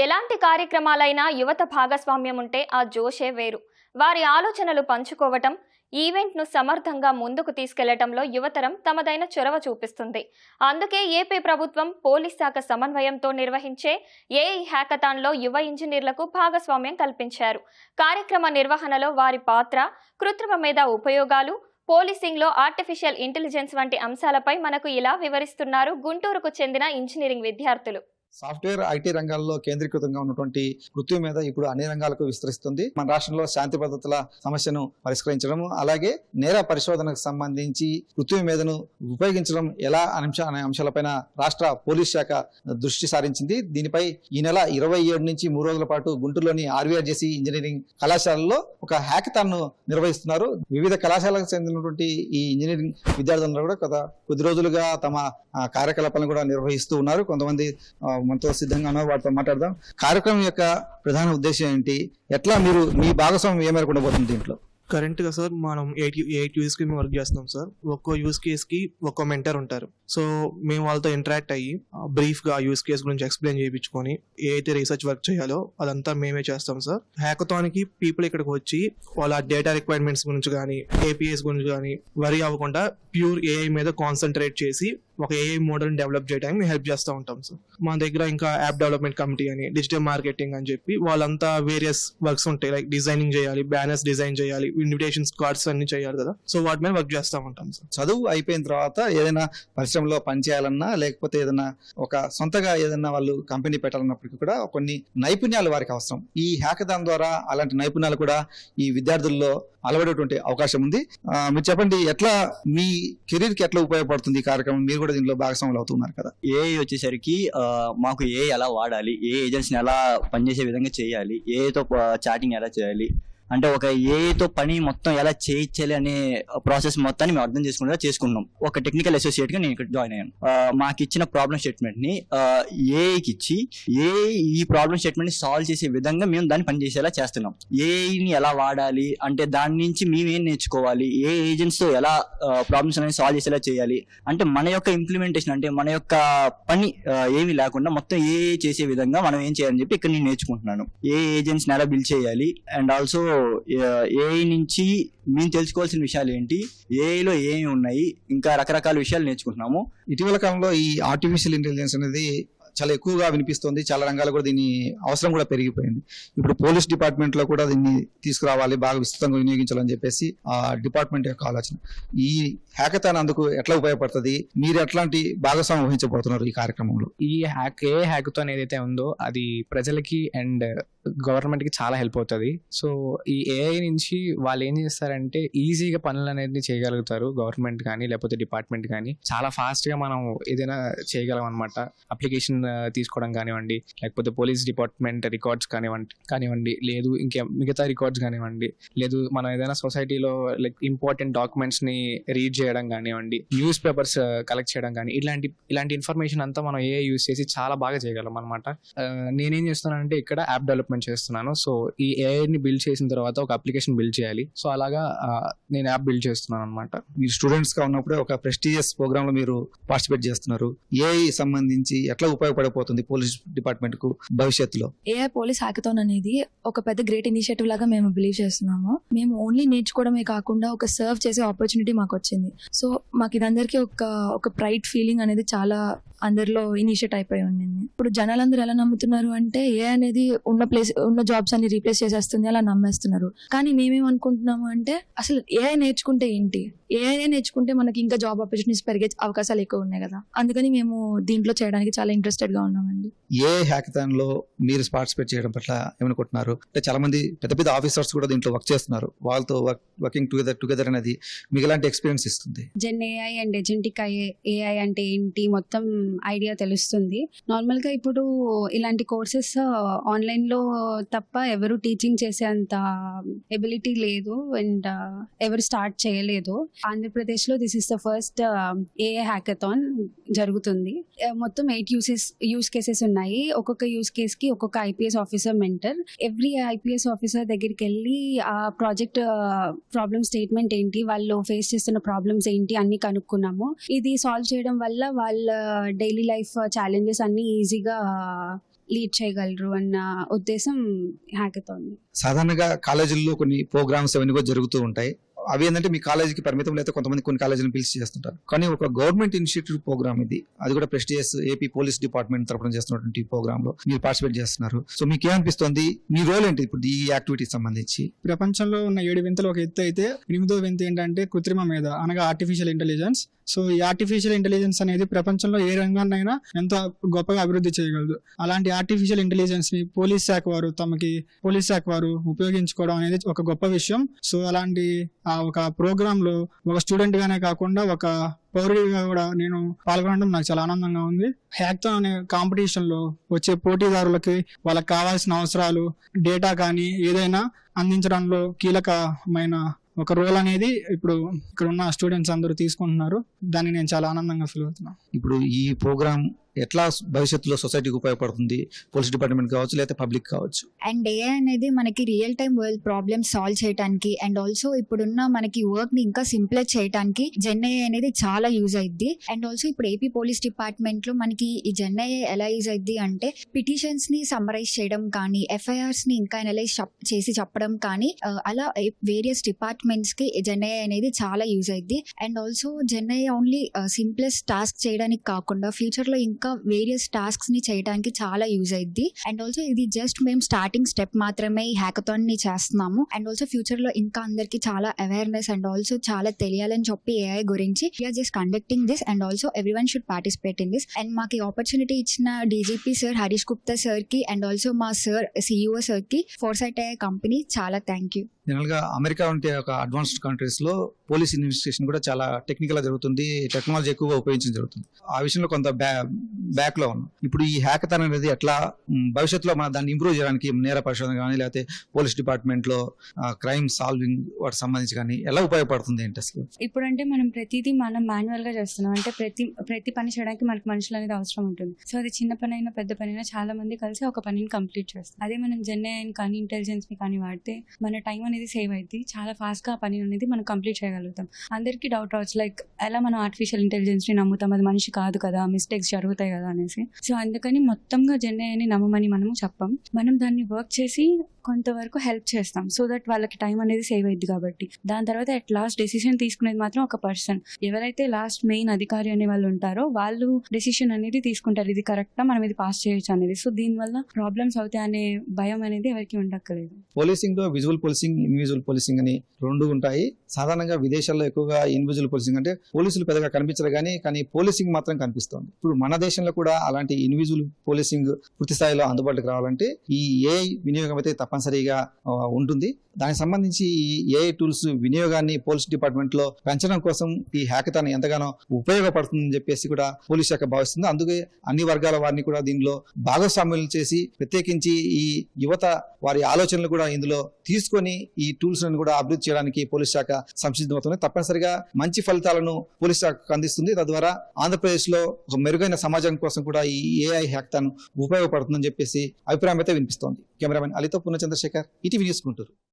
ఎలాంటి కార్యక్రమాలైనా యువత భాగస్వామ్యం ఉంటే ఆ జోషే వేరు. వారి ఆలోచనలు పంచుకోవటం ఈవెంట్ను సమర్థంగా ముందుకు తీసుకెళ్ళటంలో యువతరం తమదైన చొరవ చూపిస్తుంది. అందుకే ఏపీ ప్రభుత్వం పోలీస్ శాఖ సమన్వయంతో నిర్వహించే ఏఐ హ్యాకథాన్లో యువ ఇంజనీర్లకు భాగస్వామ్యం కల్పించారు. కార్యక్రమ నిర్వహణలో వారి పాత్ర కృత్రిమ మీద ఉపయోగాలు పోలీసింగ్లో ఆర్టిఫిషియల్ ఇంటెలిజెన్స్ వంటి అంశాలపై మనకు ఇలా వివరిస్తున్నారు గుంటూరుకు చెందిన ఇంజనీరింగ్ విద్యార్థులు. సాఫ్ట్వేర్ ఐటీ రంగాల్లో కేంద్రీకృతంగా ఉన్నటువంటి వృత్తి మీద ఇప్పుడు అన్ని రంగాలకు విస్తరిస్తుంది. మన రాష్ట్రంలో శాంతి భద్రతల సమస్యను పరిష్కరించడం అలాగే నేర పరిశోధనకు సంబంధించి వృత్తి మీదను ఉపయోగించడం ఎలా అంశ అనే అంశాలపైన రాష్ట్ర పోలీస్ శాఖ దృష్టి సారించింది. దీనిపై ఈ నెల ఇరవై ఏడు నుంచి మూడు రోజుల పాటు గుంటూరులోని ఆర్వీఆర్జేసీ ఇంజనీరింగ్ కళాశాలలో ఒక హ్యాకథాన్ నిర్వహిస్తున్నారు. వివిధ కళాశాలకు చెందినటువంటి ఈ ఇంజనీరింగ్ విద్యార్థులందరూ కూడా కొద్ది రోజులుగా తమ కార్యకలాపాలను కూడా నిర్వహిస్తూ ఉన్నారు. కొంతమంది మనతో సిద్ధంగా ఉన్నారు వాటితో మాట్లాడదాం. కార్యక్రమం యొక్క ప్రధాన ఉద్దేశం ఏంటి? ఎట్లా మీరు మీ భాగస్వామ్యం ఏ మేరకు ఉండబోతుంది దీంట్లో? కరెంట్గా సార్ మనం ఎయిట్ ఎయిట్ యూస్కి మేము వర్క్ చేస్తున్నాం సార్. ఒక్కో యూస్ కేస్కి ఒక్కో మెంటర్ ఉంటారు. సో మేము వాళ్ళతో ఇంటరాక్ట్ అయ్యి బ్రీఫ్గా యూస్ కేస్ గురించి ఎక్స్ప్లెయిన్ చేయించుకొని ఏ అయితే రీసెర్చ్ వర్క్ చేయాలో అదంతా మేమే చేస్తాం సార్. హ్యాకథాన్కి పీపుల్ ఇక్కడికి వచ్చి వాళ్ళ డేటా రిక్వైర్మెంట్స్ గురించి కానీ ఏపీఎస్ గురించి కానీ వరి అవ్వకుండా ప్యూర్ ఏఐ మీద కాన్సన్ట్రేట్ చేసి ఒక ఏఐ మోడల్ డెవలప్ చేయడానికి మేము హెల్ప్ చేస్తూ ఉంటాం సార్ మా దగ్గర ఇంకా యాప్ డెవలప్మెంట్ కమిటీ అని డిజిటల్ మార్కెటింగ్ అని చెప్పి వాళ్ళంతా వేరియస్ వర్క్స్ ఉంటాయి. లైక్ డిజైనింగ్ చేయాలి బ్యానర్స్ డిజైన్ చేయాలి ఇన్విటేషన్స్ కార్డ్స్ అన్ని చేయాలి కదా. సో వాటి మీద వర్క్ చేస్తూ ఉంటాం సార్ చదువు అయిపోయిన తర్వాత ఏదైనా పరిశ్రమలో పనిచేయాలన్నా లేకపోతే ఏదైనా ఒక సొంతగా ఏదైనా వాళ్ళు కంపెనీ పెట్టాలన్నప్పటికీ కూడా కొన్ని నైపుణ్యాలు వారికి అవసరం. ఈ హ్యాకథాన్ ద్వారా అలాంటి నైపుణ్యాలు కూడా ఈ విద్యార్థుల్లో అలవడేటువంటి అవకాశం ఉంది. మీరు చెప్పండి ఎట్లా మీ కెరీర్కి ఎట్లా ఉపయోగపడుతుంది ఈ కార్యక్రమం? మీరు కూడా దీనిలో భాగస్వాములు అవుతున్నారు కదా. ఏఐ వచ్చేసరికి మాకు ఏ ఎలా వాడాలి? ఏ ఏజెన్సీని ఎలా పనిచేసే విధంగా చేయాలి? ఏఐతో చాటింగ్ ఎలా చేయాలి? అంటే ఒక ఏఐతో పని మొత్తం ఎలా చేయించాలి అనే ప్రాసెస్ మొత్తాన్ని మేము అర్థం చేసుకునేలా చేసుకున్నాం. ఒక టెక్నికల్ అసోసియేట్గా నేను ఇక్కడ జాయిన్ అయ్యాను. మాకు ఇచ్చిన ప్రాబ్లం స్టేట్మెంట్ని ఏఐకి ఇచ్చి ఏఐ ఈ ప్రాబ్లం స్టేట్మెంట్ని సాల్వ్ చేసే విధంగా మేము దాన్ని పనిచేసేలా చేస్తున్నాం. ఏఐని ఎలా వాడాలి? అంటే దాని నుంచి మేము ఏం నేర్చుకోవాలి? ఏ ఏజెంట్స్తో ఎలా ప్రాబ్లమ్స్ అనేది సాల్వ్ చేసేలా చేయాలి? అంటే మన యొక్క ఇంప్లిమెంటేషన్ అంటే మన యొక్క పని ఏమీ లేకుండా మొత్తం ఏ చేసే విధంగా మనం ఏం చేయాలని చెప్పి ఇక్కడ నేను నేర్చుకుంటున్నాను. ఏ ఏజెంట్స్ ఎలా బిల్ చేయాలి? అండ్ ఆల్సో ఏఐ నుంచి మేము తెలుసుకోవాల్సిన విషయాలు ఏంటి? ఏఐలో ఏమి ఉన్నాయి? ఇంకా రకరకాల విషయాలు నేర్చుకుంటున్నాము. ఇటీవల కాలంలో ఈ ఆర్టిఫిషియల్ ఇంటెలిజెన్స్ అనేది చాలా ఎక్కువగా వినిపిస్తుంది. చాలా రంగాలు కూడా దీని అవసరం కూడా పెరిగిపోయింది. ఇప్పుడు పోలీస్ డిపార్ట్మెంట్లో కూడా దీన్ని తీసుకురావాలి బాగా విస్తృతంగా వినియోగించాలని చెప్పేసి ఆ డిపార్ట్మెంట్ యొక్క ఆలోచన. ఈ హ్యాకథాన్ అందుకు ఎట్లా ఉపయోగపడుతుంది? మీరు ఎట్లాంటి భాగస్వామ్యం వహించబోతున్నారు ఈ కార్యక్రమంలో? ఈ హ్యాక్ ఏ హ్యాక్తో ఏదైతే ఉందో అది ప్రజలకి అండ్ గవర్నమెంట్కి చాలా హెల్ప్ అవుతుంది. సో ఈ ఏఐ నుంచి వాళ్ళు ఏం చేస్తారంటే ఈజీగా పనులు అనేది చేయగలుగుతారు గవర్నమెంట్ కానీ లేకపోతే డిపార్ట్మెంట్ కానీ. చాలా ఫాస్ట్గా మనం ఏదైనా చేయగలం అనమాట అప్లికేషన్ తీసుకోవడం కానివ్వండి లేకపోతే పోలీస్ డిపార్ట్మెంట్ రికార్డ్స్ కానివ్వండి కానివ్వండి లేదు ఇంకా మిగతా రికార్డ్స్ కానివ్వండి లేదు మనం ఏదైనా సొసైటీలో లైక్ ఇంపార్టెంట్ డాక్యుమెంట్స్ని రీడ్ చేయడం కానివ్వండి న్యూస్ పేపర్స్ కలెక్ట్ చేయడం కానీ ఇలాంటి ఇలాంటి ఇన్ఫర్మేషన్ అంతా మనం ఏఐ యూస్ చేసి చాలా బాగా చేయగలం అనమాట నేనేం చేస్తున్నానంటే ఇక్కడ యాప్ డెవలప్మెంట్ చేస్తున్నాను. సో ఈ AI ని బిల్డ్ చేసిన తర్వాత ఒక అప్లికేషన్ బిల్డ్ చేయాలి. సో అలాగా నేను యాప్ బిల్డ్ చేస్తున్నాను అనమాట మీరు స్టూడెంట్స్గా ఉన్నప్పుడే ఒక ప్రెస్టీజియస్ ప్రోగ్రామ్లో మీరు పార్టిసిపేట్ చేస్తున్నారు. ఏఐ సంబంధించి ఎట్లా ఉపయోగపడబోతుంది పోలీస్ డిపార్ట్మెంట్కు భవిష్యత్తులో? ఏఐ పోలీస్ హ్యాకథాన్ అనేది ఒక పెద్ద గ్రేట్ ఇనిషియేటివ్ లాగా మేము బిలీవ్ చేస్తున్నాము. మేము ఓన్లీ నేర్చుకోవడమే కాకుండా ఒక సర్వ్ చేసే ఆపర్చునిటీ మాకు వచ్చింది సో మాకు ఇదందరికీ ఒక ఒక ప్రైడ్ ఫీలింగ్ అనేది చాలా అందరిలో ఇనిషియేట్ అయిపోయి ఉండింది. ఇప్పుడు జనాలందరూ ఎలా నమ్ముతున్నారు అంటే ఏ అనేది ఉన్న ప్లేస్ ఉన్న జాబ్స్ అన్ని రీప్లేస్ చేసేస్తుంది అలా నమ్మేస్తున్నారు. కానీ మేమేమనుకుంటున్నాము అంటే అసలు ఏ నేర్చుకుంటే ఏంటి? ఏఐ నేర్చుకుంటే మనకి ఇంకా జాబ్ ఆపర్చునిటీస్ పెరిగే అవకాశాలు ఎక్కువ ఉన్నాయి కదా. అందుకని మేము దీంట్లో చేయడానికి చాలా ఇంట్రెస్టెడ్గా ఉన్నామండి. ఏ హ్యాకథాన్లో మీరు పార్టిసిపేట్ చేయడం పట్ల ఏమనుకుంటున్నారు అంటే చాలా మంది పెద్ద పెద్ద ఆఫీసర్స్ కూడా దీంట్లో వర్క్ చేస్తున్నారు. వాళ్ళతో వర్కింగ్ టుగెదర్ టుగెదర్ అనేది మీకు ఎలాంటి ఎక్స్పీరియన్స్ ఇస్తుంది? Gen AI and agentic AI అంటే ఏంటి? మొత్తం ఐడియా తెలుస్తుంది. నార్మల్గా ఇప్పుడు ఇలాంటి కోర్సెస్ ఆన్లైన్లో తప్ప ఎవరు టీచింగ్ చేసే అంత ఎబిలిటీ లేదు. అండ్ ఎవరు స్టార్ట్ చేయలేదు. ఆంధ్రప్రదేశ్లో this is the first AI hackathon జరుగుతుంది. Uh, మొత్తం ఎయిట్ యూసెస్ యూస్ కేసెస్ ఉన్నాయి. ఒక్కొక్క యూస్ కేస్కి ఒక్కొక్క IPS officer mentor every IPS officer దగ్గరికి వెళ్ళి ఆ ప్రాజెక్ట్ ప్రాబ్లమ్ స్టేట్మెంట్ ఏంటి వాళ్ళు ఫేస్ చేస్తున్న ప్రాబ్లమ్స్ ఏంటి అన్ని కనుక్కున్నాము. ఇది సాల్వ్ చేయడం వల్ల వాళ్ళ డైలీ లైఫ్ ఛాలెంజెస్ అన్ని ఈజీగా లీడ్ uh, చేయగలరు అన్న ఉద్దేశం హ్యాకథాన్ సాధారణంగా కాలేజీల్లో కొన్ని ప్రోగ్రామ్స్ అవన్నీ కూడా జరుగుతూ ఉంటాయి. అవి ఏంటంటే మీ కాలేజీకి పరిమితం లేదా కొంతమంది కొన్ని కాలేజీలను పిలిచి చేస్తుంటారు. కానీ ఒక గవర్నమెంట్ ఇనిషియేటివ్ ప్రోగ్రామ్ ఇది. అది కూడా ప్రెస్టీజియస్ ఏపీ పోలీస్ డిపార్ట్మెంట్ తరఫున చేస్తున్నటువంటి ప్రోగ్రామ్లో మీరు పార్టిసిపేట్ చేస్తున్నారు. సో మీకు ఏమనిపిస్తుంది? మీ రోల్ ఏంటి ఇప్పుడు ఈ యాక్టివిటీ సంబంధించి? ప్రపంచంలో ఉన్న ఏడు వింతలు ఒక ఎత్తు అయితే ఎనిమిదో వింత ఏంటంటే కృత్రిమ మీద అనగా ఆర్టిఫిషియల్ ఇంటెలిజెన్స్ సో ఈ ఆర్టిఫిషియల్ ఇంటెలిజెన్స్ అనేది ప్రపంచంలో ఏ రంగాన్నైనా ఎంతో గొప్పగా అభివృద్ధి చేయగలదు. అలాంటి ఆర్టిఫిషియల్ ఇంటెలిజెన్స్ని పోలీస్ శాఖ వారు తమకి పోలీస్ శాఖ వారు ఉపయోగించుకోవడం అనేది ఒక గొప్ప విషయం. సో అలాంటి ఆ ఒక ప్రోగ్రామ్లో ఒక స్టూడెంట్ గానే కాకుండా ఒక పౌరుడిగా కూడా నేను పాల్గొనడం నాకు చాలా ఆనందంగా ఉంది. హ్యాక్థాన్ అనే కాంపిటీషన్లో వచ్చే పోటీదారులకి వాళ్ళకి కావాల్సిన అవసరాలు డేటా కానీ ఏదైనా అందించడంలో కీలకమైన ఒక రోల్ అనేది ఇప్పుడు ఇక్కడ ఉన్న స్టూడెంట్స్ అందరూ తీసుకుంటున్నారు. దాన్ని నేను చాలా ఆనందంగా ఫీల్ అవుతున్నాను ఇప్పుడు ఈ ప్రోగ్రామ్ ఎట్లా భవిష్యత్తులో సొసైటీకి ఉపయోగపడుతుంది? పోలీస్ డిపార్ట్మెంట్ కావచ్చు లేకపోతే పబ్లిక్ కావచ్చు? అండ్ ఏఐ అనేది మనకి real time world problems solve చేయడానికి అండ్ ఆల్సో ఇప్పుడున్న మనకి వర్క్ని ఇంకా సింప్లర్ చేయడానికి జెన్ఐ అనేది చాలా యూజ్ అయింది అండ్ ఆల్సో ఇప్పుడు ఏపీ పోలీస్ డిపార్ట్మెంట్లో మనకి ఈ జెన్ ఎలా యూజ్ అయింది అంటే పిటిషన్స్ని సమ్మరైజ్ చేయడం కానీ ఎఫ్ఐఆర్స్ని ఇంకా అనలైజ్ చేసి చెప్పడం కానీ అలా వేరియస్ డిపార్ట్మెంట్స్కి జెన్ఐ అనేది చాలా యూజ్ అయింది and also gen AI only simplest task చేయడానికి కాకుండా ఫ్యూచర్లో ఇంకా ఇంకా వేరియస్ టాస్క్స్ని చేయడానికి చాలా యూజ్ అయింది అండ్ ఆల్సో ఇది జస్ట్ మేము స్టార్టింగ్ స్టెప్ మాత్రమే ఈ హ్యాకథాన్ని చేస్తున్నాము. అండ్ ఆల్సో ఫ్యూచర్లో ఇంకా అందరికి చాలా అవేర్నెస్ అండ్ ఆల్సో చాలా తెలియాలని చెప్పి ఏఐ గురించి we are just conducting this and also every one should participate in this and మాకు ఈ ఆపర్చునిటీ ఇచ్చిన డీజీపీ సార్ హరీష్ గుప్తా సార్కి అండ్ ఆల్సో మా సార్ సిఇఓ సార్కి ఫోర్సైట్ అయ్యే కంపెనీ చాలా థ్యాంక్ యూ జనరల్గా అమెరికా వంటి ఒక అడ్వాన్స్డ్ కంట్రీస్లో పోలీస్ ఇన్వెస్టిగేషన్ కూడా చాలా టెక్నికల్గా జరుగుతుంది. టెక్నాలజీ ఎక్కువగా ఉపయోగించడం జరుగుతుంది. ఆ విషయంలో కొంత బ్యాక్లో ఉన్నాం ఇప్పుడు ఈ హ్యాకథాన్ అనేది ఎట్లా భవిష్యత్తులో మన దాన్ని ఇంప్రూవ్ చేయడానికి నేర పరిశోధన కానీ లేకపోతే పోలీస్ డిపార్ట్మెంట్లో క్రైమ్ సాల్వింగ్ వాటికి సంబంధించి కానీ ఎలా ఉపయోగపడుతుంది ఏంటి అసలు? ఇప్పుడంటే మనం ప్రతిదీ మనం మాన్యువల్గా చేస్తున్నాం. అంటే ప్రతి ప్రతి పని చేయడానికి మనకి మనుషులు అనేది అవసరం ఉంటుంది. సో అది చిన్న పని అయినా పెద్ద పని అయినా చాలా మంది కలిసి ఒక పనిని కంప్లీట్ చేస్తాం అదే మనం జెన్ కానీ ఇంటెలిజెన్స్ని కానీ వాడితే మన టైం అనేది సేవ్ అయింది చాలా ఫాస్ట్గా ఆ పని అనేది మనం కంప్లీట్ చేయగలుగుతాం. అందరికీ డౌట్ రావచ్చు. లైక్ ఎలా మనం ఆర్టిఫిషియల్ ఇంటెలిజెన్స్ని నమ్ముతాం? అది మనిషి కాదు కదా మిస్టేక్స్ జరుగుతాయి కదా అనేసి. సో సో అందుకని మొత్తంగా జెన్ అని నమ్మమని మనము చెప్పం. మనం దాన్ని వర్క్ చేసి కొంతవరకు హెల్ప్ చేస్తాం. సో దట్ వాళ్ళకి టైం అనేది సేవ్ అయింది కాబట్టి. దాని తర్వాత అట్ లాస్ట్ డెసిషన్ తీసుకునేది మాత్రం ఒక పర్సన్. ఎవరైతే లాస్ట్ మెయిన్ అధికారి అనే వాళ్ళు ఉంటారో వాళ్ళు డెసిషన్ అనేది తీసుకుంటారు. ఇది కరెక్టా? మనం ఇది పాస్ చేయొచ్చు? అనేది. సో దీనివల్ల ప్రాబ్లమ్స్ అవుతాయి అనే భయం అనేది ఎవరికి ఉండక్కలేదు పోలీసింగ్లో విజువల్ పోలీసింగ్ ఇన్విజువల్ పోలీసింగ్ అని రెండు ఉంటాయి. సాధారణంగా విదేశాల్లో ఎక్కువగా ఇన్విజువల్ పోలీసింగ్ అంటే పోలీసులు పెద్దగా కనిపించరు కానీ కానీ పోలీసింగ్ మాత్రం కనిపిస్తుంది. ఇప్పుడు మన దేశంలో కూడా అలాంటి ఇన్విజువల్ పోలీసింగ్ పూర్తి స్థాయిలో అందుబాటులోకి రావాలంటే ఈ ఏఐ వినియోగం అయితే తప్పనిసరిగా ఉంటుంది. దానికి సంబంధించి ఈ ఏఐ టూల్స్ వినియోగాన్ని పోలీస్ డిపార్ట్మెంట్లో పెంచడం కోసం ఈ హ్యాకథాన్ ఎంతగానో ఉపయోగపడుతుందని చెప్పేసి కూడా పోలీస్ శాఖ భావిస్తుంది. అందుకే అన్ని వర్గాల వారిని కూడా దీనిలో భాగస్వామ్యం చేసి ప్రత్యేకించి ఈ యువత వారి ఆలోచనలు కూడా ఇందులో తీసుకొని ఈ టూల్స్ కూడా అభివృద్ధి చేయడానికి పోలీస్ శాఖ సంసిద్ధమవుతుంది. తప్పనిసరిగా మంచి ఫలితాలను పోలీస్ శాఖకు అందిస్తుంది. తద్వారా ఆంధ్రప్రదేశ్లో ఒక మెరుగైన సమాజం కోసం కూడా ఈ ఏఐ హ్యాక్తాన్ ఉపయోగపడుతుందని చెప్పేసి అభిప్రాయం అయితే వినిపిస్తోంది. కెమెరామెన్ అలితో పూర్ణ చంద్రశేఖర్ ఇటీవీ న్యూస్ గుంటూరు.